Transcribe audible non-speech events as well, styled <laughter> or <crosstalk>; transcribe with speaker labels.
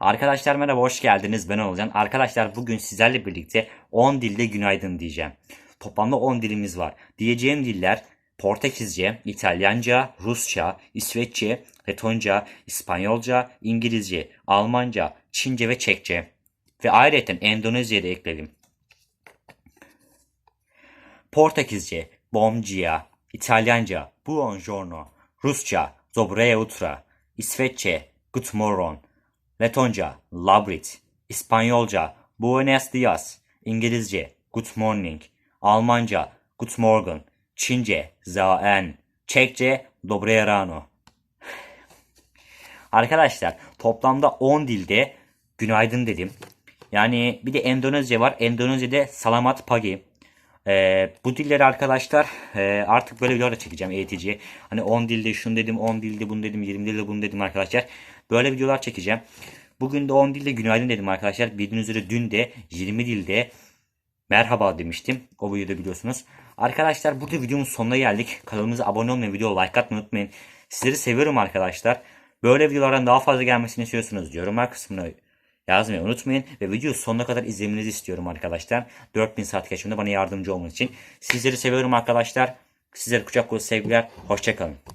Speaker 1: Arkadaşlar merhaba hoş geldiniz ben Olcan. Arkadaşlar bugün sizlerle birlikte 10 dilde günaydın diyeceğim. Toplamda 10 dilimiz var. Diyeceğim diller Portekizce, İtalyanca, Rusça, İsveççe, Letonca, İspanyolca, İngilizce, Almanca, Çince ve Çekçe. Ve ayrıca Endonezya'da ekledim. Portekizce, Bom dia, İtalyanca, Buongiorno, Rusça, Dobre utra, İsveççe, Good morgon, Letonca, Labrit, İspanyolca, Buenos dias, İngilizce, Good morning, Almanca, Good morgen, Çince, Zaen, Çekçe, Dobre rano. <sighs> Arkadaşlar toplamda 10 dilde günaydın dedim. Yani bir de Endonezya var. Endonezya'da Salamat Pagi. Ee, bu dilleri arkadaşlar e, artık böyle videolar çekeceğim eğitici. Hani 10 dilde şunu dedim, 10 dilde bunu dedim, 20 dilde bunu dedim arkadaşlar. Böyle videolar çekeceğim. Bugün de 10 dilde günaydın dedim arkadaşlar. Bildiğiniz üzere dün de 20 dilde merhaba demiştim. O videoda biliyorsunuz. Arkadaşlar burada videonun sonuna geldik. Kanalımıza abone olmayı, video like atmayı unutmayın. Sizleri seviyorum arkadaşlar. Böyle videolardan daha fazla gelmesini istiyorsanız yorumlar kısmına yazmayı unutmayın. Ve videoyu sonuna kadar izlemenizi istiyorum arkadaşlar. 4000 saat geçimde bana yardımcı olmanız için. Sizleri seviyorum arkadaşlar. Sizlere kucak dolusu sevgiler. Hoşçakalın.